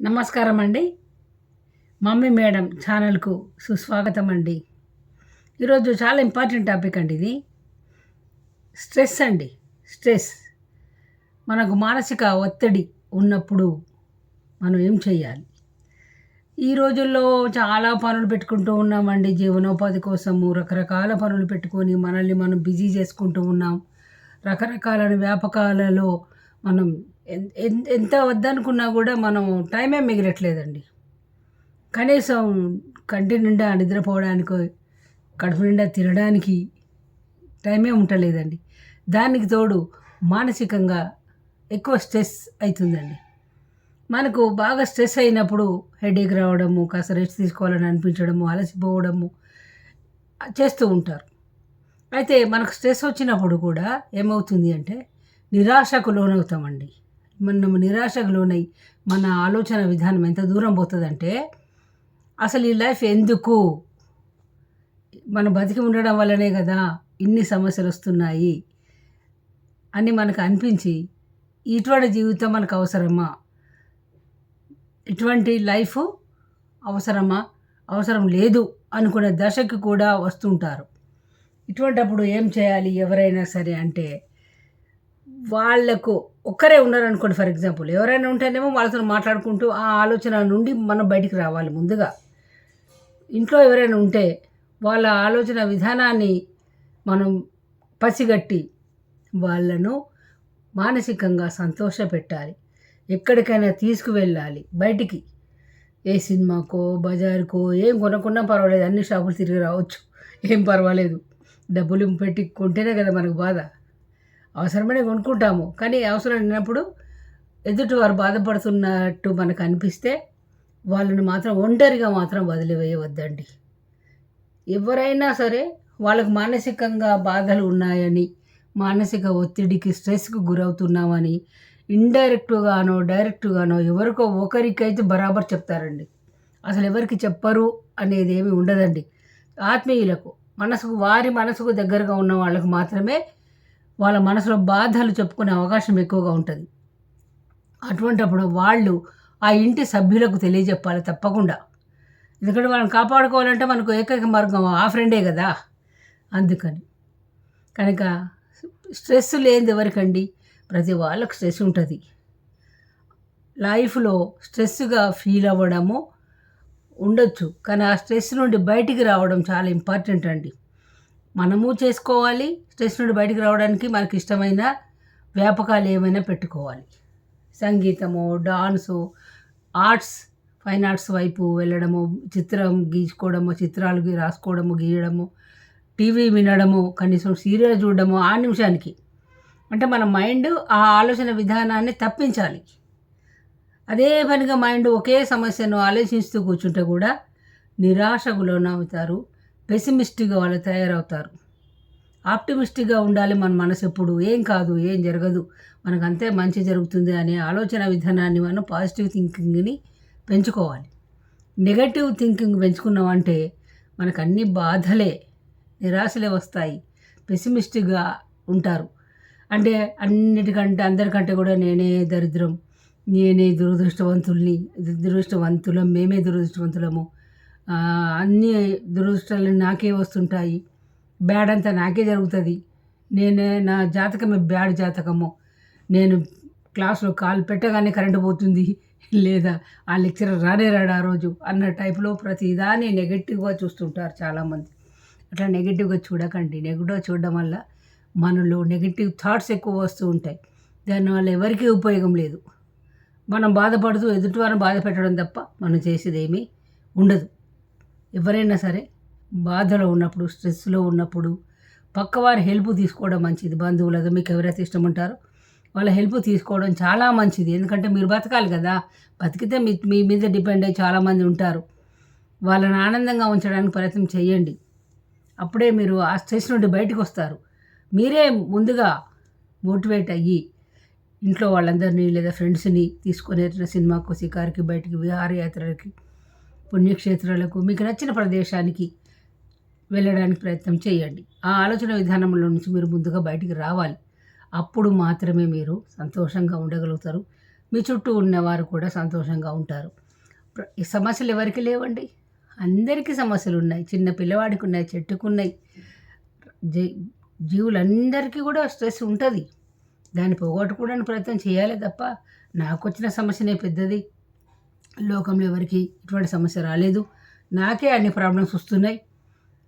నమస్కారం అండి mummy madam ఛానల్కు సుస్వాగతం అండి ఈరోజు చాలా ఇంపార్టెంట్ టాపిక్ అండి ఇది. స్ట్రెస్ అండి. స్ట్రెస్. మనకు మానసిక ఒత్తిడి ఉన్నప్పుడు మనం ఏం చేయాలి ఈ రోజుల్లో చాలా పనులు పెట్టుకుంటూ ఉన్నామండి. జీవనోపాధి కోసము రకరకాల పనులు పెట్టుకొని మనల్ని మనం బిజీ చేసుకుంటూ ఉన్నాం. రకరకాల వ్యాపకాలలో మనం ఎంత వద్దనుకున్నా కూడా మనం టైమే మిగలట్లేదండి. కనీసం కంటి నిండా నిద్రపోవడానికి కడుపు నిండా తినడానికి టైమే ఉండలేదండి. దానికి తోడు మానసికంగా ఎక్కువ స్ట్రెస్ అవుతుందండి మనకు బాగా స్ట్రెస్ అయినప్పుడు హెడేక్ రావడము కాస్త రెస్ట్ తీసుకోవాలని అనిపించడము అలసిపోవడము చేస్తూ ఉంటారు. అయితే మనకు స్ట్రెస్ వచ్చినప్పుడు కూడా ఏమవుతుంది అంటే నిరాశకు లోనవుతామండి. మనం నిరాశకు లోనై మన ఆలోచన విధానం ఎంత దూరం పోతుందంటే అసలు ఈ లైఫ్ ఎందుకు? మనం బతికి ఉండడం వల్లనే కదా ఇన్ని సమస్యలు వస్తున్నాయి అని మనకు అనిపించి ఇటువంటి జీవితం మనకు అవసరమా? ఇటువంటి లైఫ్ అవసరమా? అవసరం లేదు అనుకునే దశకి కూడా వస్తుంటారు. ఇటువంటప్పుడు ఏం చేయాలి ఎవరైనా సరే అంటే వాళ్ళకు ఒక్కరే ఉన్నారనుకోండి ఫర్ ఎగ్జాంపుల్ ఎవరైనా ఉంటేనేమో వాళ్ళతో మాట్లాడుకుంటూ ఆ ఆలోచన నుండి మనం బయటికి రావాలి ముందుగా. ఇంట్లో ఎవరైనా ఉంటే వాళ్ళ ఆలోచన విధానాన్ని మనం పసిగట్టి వాళ్ళను మానసికంగా సంతోషపెట్టాలి. ఎక్కడికైనా తీసుకువెళ్ళాలి. బయటికి ఏ సినిమాకో బజార్కో ఏం కొనకుండా పర్వాలేదు అన్ని షాపులు తిరిగి రావచ్చు. ఏం పర్వాలేదు. డబ్బులు పెట్టి కొంటేనే కదా మనకు బాధ. అవసరమనే కొనుక్కుంటాము. కానీ అవసరం లేనప్పుడు ఎదుటి వారు బాధపడుతున్నట్టు మనకు అనిపిస్తే వాళ్ళని మాత్రం ఒంటరిగా మాత్రం వదిలివేయవద్దండి. ఎవరైనా సరే వాళ్ళకు మానసికంగా బాధలు ఉన్నాయని మానసిక ఒత్తిడికి స్ట్రెస్కు గురవుతున్నామని ఇండైరెక్ట్గానో డైరెక్ట్గానో ఎవరికో ఒకరికైతే బరాబర్ చెప్తారండి. అసలు ఎవరికి చెప్పరు అనేది ఏమి ఉండదండి. ఆత్మీయులకు మనసుకు వారి మనసుకు దగ్గరగా ఉన్న వాళ్ళకు మాత్రమే వాళ్ళ మనసులో బాధలు చెప్పుకునే అవకాశం ఎక్కువగా ఉంటుంది. అటువంటప్పుడు వాళ్ళు ఆ ఇంటి సభ్యులకు తెలియజెప్పాలి తప్పకుండా. ఎందుకంటే వాళ్ళని కాపాడుకోవాలంటే మనకు ఏకైక మార్గం ఆ ఫ్రెండే కదా. అందుకని. కనుక స్ట్రెస్ లేనిది ఎవరికండి? ప్రతి వాళ్ళకు స్ట్రెస్ ఉంటుంది. లైఫ్లో స్ట్రెస్గా ఫీల్ అవ్వడము ఉండొచ్చు. కానీ ఆ స్ట్రెస్ నుండి బయటికి రావడం చాలా ఇంపార్టెంట్ అండి. మనము చేసుకోవాలి స్ట్రెస్ నుండి బయటకు రావడానికి మనకి ఇష్టమైన వ్యాపకాలు ఏమైనా పెట్టుకోవాలి. సంగీతము డాన్సు ఆర్ట్స్ ఫైన్ ఆర్ట్స్ వైపు వెళ్ళడము చిత్రం గీసుకోవడము చిత్రాలు రాసుకోవడము గీయడము టీవీ వినడము కనీసం సీరియల్ చూడడము ఆ నిమిషానికి. అంటే మన మైండ్ ఆ ఆలోచన విధానాన్ని తప్పించాలి. అదే పనిగా మైండ్ ఒకే సమస్యను ఆలోచిస్తూ కూర్చుంటే కూడా నిరాశకు లోనవుతారు పెసిమిస్టిక్గా వాళ్ళు తయారవుతారు. ఆప్టిమిస్టిక్గా ఉండాలి మన మనసు ఎప్పుడు. ఏం కాదు ఏం జరగదు. మనకు అంతే మంచి జరుగుతుంది అనే ఆలోచన విధానాన్ని మనం పాజిటివ్ థింకింగ్ని పెంచుకోవాలి. నెగటివ్ థింకింగ్ పెంచుకున్నామంటే మనకు అన్ని బాధలే నిరాశలే వస్తాయి. పెసిమిస్టిక్గా ఉంటారు. అంటే అన్నిటికంటే అందరికంటే కూడా నేనే దరిద్రం నేనే దురదృష్టవంతుల్ని దురదృష్టవంతులం మేమే దురదృష్టవంతులము. అన్ని దురదృష్టాలు నాకే వస్తుంటాయి. బ్యాడ్ అంతా నాకే జరుగుతుంది. నేనే నా జాతకమే బ్యాడ్ జాతకము. నేను క్లాస్లో కాలు పెట్టగానే కరెంటు పోతుంది. లేదా ఆ లెక్చరర్ రానే రాడు ఆ రోజు అన్న టైప్లో ప్రతిదాన్ని నెగటివ్గా చూస్తుంటారు చాలామంది. అట్లా నెగిటివ్గా చూడకండి. నెగిటివ్గా చూడడం వల్ల మనలో నెగిటివ్ థాట్స్ ఎక్కువ వస్తూ ఉంటాయి. దానివల్ల ఎవరికీ ఉపయోగం లేదు. మనం బాధపడుతూ ఎదుటివారిని బాధ పెట్టడం తప్ప మనం చేసేది ఏమీ ఉండదు. ఎవరైనా సరే బాధలో ఉన్నప్పుడు స్ట్రెస్లో ఉన్నప్పుడు పక్కవారి హెల్ప్ తీసుకోవడం మంచిది. బంధువులతో మీకు ఎవరైతే ఇష్టం ఉంటారో వాళ్ళ హెల్ప్ తీసుకోవడం చాలా మంచిది. ఎందుకంటే మీరు బతకాలి కదా. బతికితే మీ మీ మీద డిపెండ్ అయ్యి చాలామంది ఉంటారు. వాళ్ళని ఆనందంగా ఉంచడానికి ప్రయత్నం చేయండి. అప్పుడే మీరు ఆ స్ట్రెస్ నుండి బయటకు వస్తారు. మీరే ముందుగా మోటివేట్ అయ్యి ఇంట్లో వాళ్ళందరినీ లేదా ఫ్రెండ్స్ని తీసుకొని సినిమాకు షికారుకి బయటికి విహారయాత్రలకి పుణ్యక్షేత్రాలకు మీకు నచ్చిన ప్రదేశానికి వెళ్ళడానికి ప్రయత్నం చేయండి. ఆ ఆలోచన విధానంలో నుంచి మీరు ముందుగా బయటికి రావాలి. అప్పుడు మాత్రమే మీరు సంతోషంగా ఉండగలుగుతారు. మీ చుట్టూ ఉన్నవారు కూడా సంతోషంగా ఉంటారు. ఈ సమస్యలు ఎవరికి లేవండి? అందరికీ సమస్యలు ఉన్నాయి. చిన్న పిల్లవాడికి ఉన్నాయి చెట్టుకు ఉన్నాయి జీ- జీవులందరికీ కూడా స్ట్రెస్ ఉంటుంది. దాన్ని పోగొట్టుకోవడానికి ప్రయత్నం చేయాలి తప్ప నాకు వచ్చిన సమస్యనే పెద్దది. లోకంలో ఎవరికి ఇటువంటి సమస్య రాలేదు. నాకే అన్ని ప్రాబ్లమ్స్ వస్తున్నాయి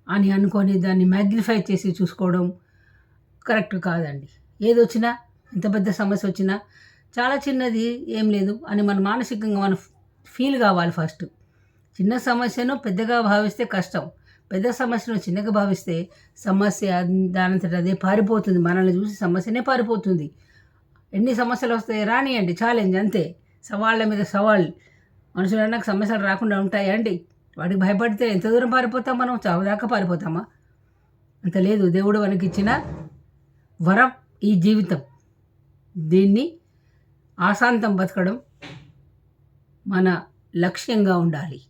అని అనుకొని దాన్ని మ్యాగ్నిఫై చేసి చూసుకోవడం కరెక్ట్ కాదండి. ఏది వచ్చినా ఇంత పెద్ద సమస్య వచ్చినా చాలా చిన్నది ఏం లేదు అని మన మానసికంగా మనం ఫీల్ కావాలి ఫస్ట్ చిన్న సమస్యను పెద్దగా భావిస్తే కష్టం. పెద్ద సమస్యను చిన్నగా భావిస్తే సమస్య దానంతట అదే పారిపోతుంది. మనల్ని చూసి సమస్యనే పారిపోతుంది. ఎన్ని సమస్యలు వస్తాయి రానియండి. ఛాలెంజ్ అంతే. సవాళ్ళ మీద సవాళ్ళు మనుషులు సమస్యలు రాకుండా ఉంటాయండి. వాటికి భయపడితే ఎంత దూరం పారిపోతాం మనం? చావుదాకా పారిపోతామా? అంత లేదు. దేవుడు మనకి ఇచ్చిన వరం ఈ జీవితం. దీన్ని ఆశాంతం బతకడం మన లక్ష్యంగా ఉండాలి.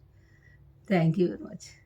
Thank you very much